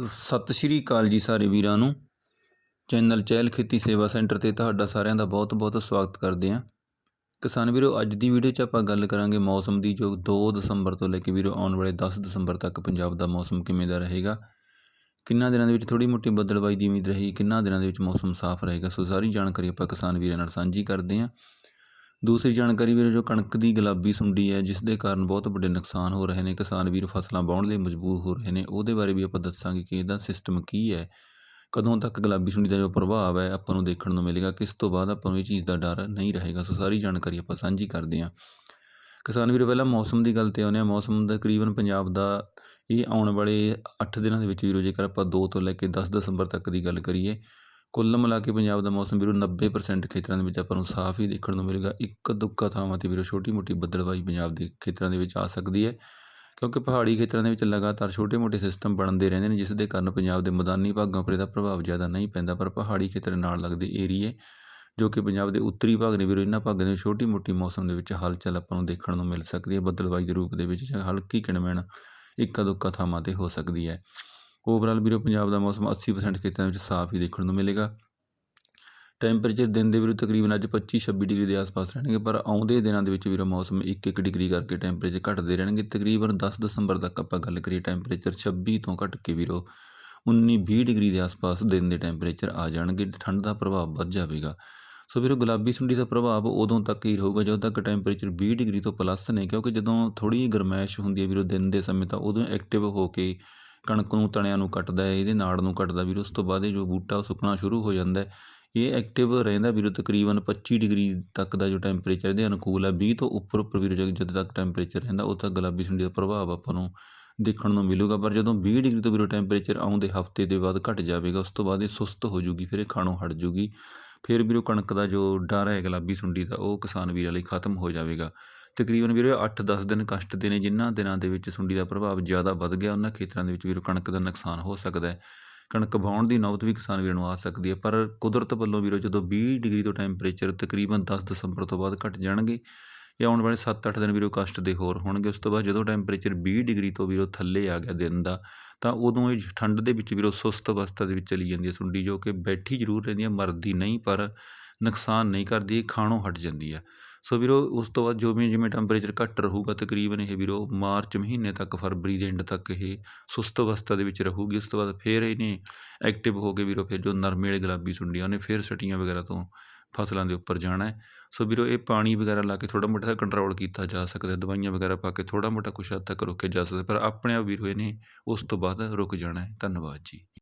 ਸਤਿ ਸ਼੍ਰੀ ਅਕਾਲ ਜੀ ਸਾਰੇ ਵੀਰਾਂ ਨੂੰ। ਚੈਨਲ ਚਹਿਲ ਖੇਤੀ ਸੇਵਾ ਸੈਂਟਰ ਤੇ ਤੁਹਾਡਾ ਸਾਰਿਆਂ ਦਾ ਬਹੁਤ-ਬਹੁਤ ਸਵਾਗਤ ਕਰਦੇ ਹਾਂ। ਕਿਸਾਨ ਵੀਰੋ, ਅੱਜ ਦੀ ਵੀਡੀਓ 'ਚ ਆਪਾਂ ਗੱਲ ਕਰਾਂਗੇ ਮੌਸਮ ਦੀ, ਜੋ 2 ਦਸੰਬਰ ਤੋਂ ਲੈ ਕੇ ਵੀਰੋ ਆਉਣ ਵਾਲੇ 10 ਦਸੰਬਰ ਤੱਕ ਪੰਜਾਬ ਦਾ ਮੌਸਮ ਕਿਵੇਂ ਦਾ ਰਹੇਗਾ। ਕਿੰਨਾ ਦਿਨਾਂ ਦੇ ਵਿੱਚ ਥੋੜੀ ਮੋਟੀ ਬੱਦਲਬਾਈ ਦੀ ਉਮੀਦ ਰਹੀ, ਕਿੰਨਾ ਦਿਨਾਂ ਦੇ ਵਿੱਚ ਮੌਸਮ ਸਾਫ਼ ਰਹੇਗਾ। ਸੋ ਸਾਰੀ ਜਾਣਕਾਰੀ ਆਪਾਂ ਕਿਸਾਨ ਵੀਰਾਂ ਨਾਲ ਸਾਂਝੀ ਕਰਦੇ ਹਾਂ। ਦੂਸਰੀ ਜਾਣਕਾਰੀ ਵੀਰੋ, ਜੋ ਕਣਕ ਦੀ ਗੁਲਾਬੀ ਸੁੰਡੀ ਹੈ, ਜਿਸ ਦੇ ਕਾਰਨ ਬਹੁਤ ਵੱਡੇ ਨੁਕਸਾਨ ਹੋ ਰਹੇ ਨੇ। ਕਿਸਾਨ ਵੀਰ ਫਸਲਾਂ ਵਾਹੁਣ ਲਈ ਮਜਬੂਰ ਹੋ ਰਹੇ ਨੇ। ਉਹਦੇ ਬਾਰੇ ਵੀ ਆਪਾਂ ਦੱਸਾਂਗੇ ਕਿ ਇਹਦਾ ਸਿਸਟਮ ਕੀ ਹੈ। ਕਦੋਂ ਤੱਕ ਗੁਲਾਬੀ ਸੁੰਡੀ ਦਾ ਜੋ ਪ੍ਰਭਾਵ ਹੈ, ਆਪਾਂ ਨੂੰ ਦੇਖਣ ਨੂੰ ਮਿਲੇਗਾ। ਕਿਸ ਤੋਂ ਬਾਅਦ ਆਪਾਂ ਨੂੰ ਇਹ ਚੀਜ਼ ਦਾ ਡਰ ਨਹੀਂ ਰਹੇਗਾ। ਸੋ ਸਾਰੀ ਜਾਣਕਾਰੀ ਆਪਾਂ ਸਾਂਝੀ ਕਰਦੇ ਹਾਂ। ਕਿਸਾਨ ਵੀਰੋ, ਪਹਿਲਾਂ ਮੌਸਮ ਦੀ ਗੱਲ ਤੇ ਆਉਂਦੇ ਹਾਂ। ਮੌਸਮ ਦਾ ਤਕਰੀਬਨ ਪੰਜਾਬ ਦਾ ਇਹ ਆਉਣ ਵਾਲੇ 8 ਦਿਨਾਂ ਦੇ ਵਿੱਚ ਵੀਰੋ, ਜੇਕਰ ਆਪਾਂ 2 ਤੋਂ ਲੈ ਕੇ 10 ਦਸੰਬਰ ਤੱਕ ਦੀ ਗੱਲ ਕਰੀਏ ਕੁੱਲ ਮਿਲਾ ਕੇ ਪੰਜਾਬ ਦਾ ਮੌਸਮ ਵੀਰੋ 90% ਖੇਤਰਾਂ ਦੇ ਵਿੱਚ ਆਪਾਂ ਨੂੰ ਸਾਫ਼ ਹੀ ਦੇਖਣ ਨੂੰ ਮਿਲੇਗਾ। ਇੱਕ ਦੁੱਕਾ ਥਾਵਾਂ ਤੇ ਵੀਰੋ ਛੋਟੀ ਮੋਟੀ ਬੱਦਲਬਾਈ ਪੰਜਾਬ ਦੇ ਖੇਤਰਾਂ ਦੇ ਵਿੱਚ ਆ ਸਕਦੀ ਹੈ ਕਿਉਂਕਿ ਪਹਾੜੀ ਖੇਤਰਾਂ ਦੇ ਵਿੱਚ ਲਗਾਤਾਰ ਛੋਟੇ-ਮੋਟੇ ਸਿਸਟਮ ਬਣਦੇ ਰਹਿੰਦੇ ਨੇ, ਜਿਸ ਦੇ ਕਾਰਨ ਪੰਜਾਬ ਦੇ ਮੈਦਾਨੀ ਭਾਗਾਂ ਉੱਪਰ ਇਹਦਾ ਪ੍ਰਭਾਵ ਜ਼ਿਆਦਾ ਨਹੀਂ ਪੈਂਦਾ, ਪਰ ਪਹਾੜੀ ਖੇਤਰ ਨਾਲ ਲੱਗਦੇ ਏਰੀਏ ਜੋ ਕਿ ਪੰਜਾਬ ਦੇ ਉੱਤਰੀ ਭਾਗ ਨੇ ਵੀਰੋ, ਇਹਨਾਂ ਭਾਗਾਂ ਦੇ ਛੋਟੀ-ਮੋਟੀ ਮੌਸਮ ਦੇ ਵਿੱਚ ਹਲਚਲ ਆਪਾਂ ਨੂੰ ਦੇਖਣ ਨੂੰ ਮਿਲ ਸਕਦੀ ਹੈ। ਬੱਦਲਬਾਈ ਦੇ ਰੂਪ ਦੇ ਵਿੱਚ ਜਾਂ ਹਲਕੀ ਕਿਣਮਿਣ ਇੱਕਾ ਦੁੱਕਾ ਥਾਵਾਂ ਤੇ ਹੋ ਸਕਦੀ ਹੈ। ਓਵਰਆਲ ਵੀਰੋ, ਪੰਜਾਬ ਦਾ ਮੌਸਮ 80% ਖੇਤਰਾਂ ਵਿੱਚ ਸਾਫ਼ ਹੀ ਦੇਖਣ ਨੂੰ ਮਿਲੇਗਾ। ਟੈਂਪਰੇਚਰ ਦਿਨ ਦੇ ਵੀਰੋ ਤਕਰੀਬਨ ਅੱਜ 25-26 ਡਿਗਰੀ ਦੇ ਆਸ-ਪਾਸ ਰਹਿਣਗੇ, ਪਰ ਆਉਂਦੇ ਦਿਨਾਂ ਦੇ ਵਿੱਚ ਵੀਰੋ ਮੌਸਮ 1-1 ਡਿਗਰੀ ਕਰਕੇ ਟੈਂਪਰੇਚਰ ਘਟਦੇ ਰਹਿਣਗੇ। ਤਕਰੀਬਨ 10 ਦਸੰਬਰ ਤੱਕ ਆਪਾਂ ਗੱਲ ਕਰੀਏ ਟੈਂਪਰੇਚਰ 26 ਤੋਂ ਘਟ ਕੇ ਵੀਰੋ 19-20 ਡਿਗਰੀ ਦੇ ਆਸ-ਪਾਸ ਦਿਨ ਦੇ ਟੈਂਪਰੇਚਰ ਆ ਜਾਣਗੇ, ਠੰਡ ਦਾ ਪ੍ਰਭਾਵ ਵੱਧ ਜਾਵੇਗਾ। ਸੋ ਵੀਰੋ, ਗੁਲਾਬੀ ਸੁੰਡੀ ਦਾ ਪ੍ਰਭਾਵ ਉਦੋਂ ਤੱਕ ਹੀ ਰਹੂਗਾ ਜਦੋਂ ਤੱਕ ਟੈਂਪਰੇਚਰ 20 ਡਿਗਰੀ ਤੋਂ ਪਲੱਸ ਨੇ, ਕਿਉਂਕਿ ਜਦੋਂ ਥੋੜੀ ਗਰਮੈਸ਼ ਹੁੰਦੀ ਹੈ ਵੀਰੋ ਦਿਨ ਦੇ ਸਮੇਂ, ਤਾਂ ਉਦੋਂ ਐਕਟਿਵ ਹੋ ਕੇ ਕਣਕ ਨੂੰ ਤਣਿਆਂ ਨੂੰ ਕੱਟਦਾ ਹੈ, ਇਹਦੇ ਨਾੜ ਨੂੰ ਕੱਟਦਾ ਵੀਰ ਉਸ ਤੋਂ ਬਾਅਦ ਇਹ ਜੋ ਬੂਟਾ ਉਹ ਸੁੱਕਣਾ ਸ਼ੁਰੂ ਹੋ ਜਾਂਦਾ ਇਹ ਐਕਟਿਵ ਰਹਿੰਦਾ ਵੀਰੋ ਤਕਰੀਬਨ 25 ਡਿਗਰੀ ਤੱਕ ਦਾ ਜੋ ਟੈਂਪਰੇਚਰ ਇਹਦੇ ਅਨੁਕੂਲ ਹੈ 20 ਤੋਂ ਉੱਪਰ ਉੱਪਰ ਵੀਰੋ ਜਦੋਂ ਤੱਕ ਟੈਂਪਰੇਚਰ ਰਹਿੰਦਾ ਉਹ ਤੱਕ ਗੁਲਾਬੀ ਸੁੰਡੀ ਦਾ ਪ੍ਰਭਾਵ ਆਪਾਂ ਨੂੰ ਦੇਖਣ ਨੂੰ ਮਿਲੂਗਾ। ਪਰ ਜਦੋਂ 20 ਡਿਗਰੀ ਤੋਂ ਵੀਰੋ ਟੈਂਪਰੇਚਰ ਆਉਂਦੇ ਹਫ਼ਤੇ ਦੇ ਬਾਅਦ ਘਟ ਜਾਵੇਗਾ, ਉਸ ਤੋਂ ਬਾਅਦ ਇਹ ਸੁਸਤ ਹੋ ਜੂਗੀ, ਫਿਰ ਇਹ ਖਾਣੋਂ ਹਟ ਜੂਗੀ, ਫਿਰ ਵੀਰੋ ਕਣਕ ਦਾ ਜੋ ਡਰ ਹੈ, ਗੁਲਾਬੀ ਸੁੰਡੀ ਦਾ, ਉਹ ਕਿਸਾਨ ਵੀਰਾਂ ਲਈ ਖਤਮ ਹੋ ਜਾਵੇਗਾ। ਤਕਰੀਬਨ ਵੀਰੋ 8-10 ਦਿਨ ਕਸ਼ਟ ਦੇ ਨੇ, ਜਿਨ੍ਹਾਂ ਦਿਨਾਂ ਦੇ ਵਿੱਚ ਸੁੰਡੀ ਦਾ ਪ੍ਰਭਾਵ ਜ਼ਿਆਦਾ ਵੱਧ ਗਿਆ, ਉਹਨਾਂ ਖੇਤਰਾਂ ਦੇ ਵਿੱਚ ਵੀਰੋ ਕਣਕ ਦਾ ਨੁਕਸਾਨ ਹੋ ਸਕਦਾ ਹੈ। ਕਣਕ ਵਾਹੁਣ ਦੀ ਨੌਬਤ ਵੀ ਕਿਸਾਨ ਵੀਰਾਂ ਨੂੰ ਆ ਸਕਦੀ ਹੈ, ਪਰ ਕੁਦਰਤ ਵੱਲੋਂ ਵੀਰੋ ਜਦੋਂ 20 ਡਿਗਰੀ ਤੋਂ ਟੈਂਪਰੇਚਰ ਤਕਰੀਬਨ 10 ਦਸੰਬਰ ਤੋਂ ਬਾਅਦ ਘਟ ਜਾਣਗੇ ਇਹ ਆਉਣ ਵਾਲੇ 7-8 ਦਿਨ ਵੀਰੋ ਕਸ਼ਟ ਦੇ ਹੋਰ ਹੋਣਗੇ, ਉਸ ਤੋਂ ਬਾਅਦ ਜਦੋਂ ਟੈਂਪਰੇਚਰ 20 ਡਿਗਰੀ ਤੋਂ ਵੀਰੋ ਥੱਲੇ ਆ ਗਿਆ ਦਿਨ ਦਾ, ਤਾਂ ਉਦੋਂ ਇਹ ਠੰਡ ਦੇ ਵਿੱਚ ਵੀਰੋ ਸੁਸਤ ਅਵਸਥਾ ਦੇ ਵਿੱਚ ਚਲੀ ਜਾਂਦੀ ਹੈ ਸੁੰਡੀ, ਜੋ ਕਿ ਬੈਠੀ ਜ਼ਰੂਰ ਰਹਿੰਦੀ ਹੈ, ਮਰਦੀ ਨਹੀਂ, ਪਰ ਨੁਕਸਾਨ ਨਹੀਂ ਕਰਦੀ, ਇਹ ਖਾਣੋਂ ਹਟ ਜਾਂਦੀ ਹੈ। ਸੋ ਵੀਰੋ, ਉਸ ਤੋਂ ਬਾਅਦ ਜੋ ਵੀ ਜਿਵੇਂ ਟੈਂਪਰੇਚਰ ਘੱਟ ਰਹੂਗਾ ਤਕਰੀਬਨ ਇਹ ਵੀਰੋ, ਮਾਰਚ ਮਹੀਨੇ ਤੱਕ, ਫਰਵਰੀ ਦੇ ਐਂਡ ਤੱਕ ਇਹ ਸੁਸਤ ਅਵਸਥਾ ਦੇ ਵਿੱਚ ਰਹੂਗੀ। ਉਸ ਤੋਂ ਬਾਅਦ ਫਿਰ ਇਹਨੇ ਐਕਟਿਵ ਹੋ ਕੇ ਵੀਰੋ, ਫਿਰ ਜੋ ਨਰਮੇ ਵਾਲੀ ਗੁਲਾਬੀ ਸੁੰਡੀਆਂ, ਉਹਨੇ ਫਿਰ ਸਟੀਆਂ ਵਗੈਰਾ ਤੋਂ ਫਸਲਾਂ ਦੇ ਉੱਪਰ ਜਾਣਾ ਹੈ। ਸੋ ਵੀਰੋ, ਇਹ ਪਾਣੀ ਵਗੈਰਾ ਲਾ ਕੇ ਥੋੜਾ ਮੋਟਾ ਕੰਟਰੋਲ ਕੀਤਾ ਜਾ ਸਕਦਾ ਦਵਾਈਆਂ ਵਗੈਰਾ ਪਾ ਕੇ ਥੋੜਾ ਮੋਟਾ ਕੁਛ ਹੱਦ ਤੱਕ ਰੋਕਿਆ ਜਾ ਸਕਦਾ ਪਰ ਆਪਣੇ ਆਪ ਵੀਰੋ, ਇਹਨੇ ਉਸ ਤੋਂ ਬਾਅਦ ਰੁਕ ਜਾਣਾ ਹੈ। ਧੰਨਵਾਦ ਜੀ।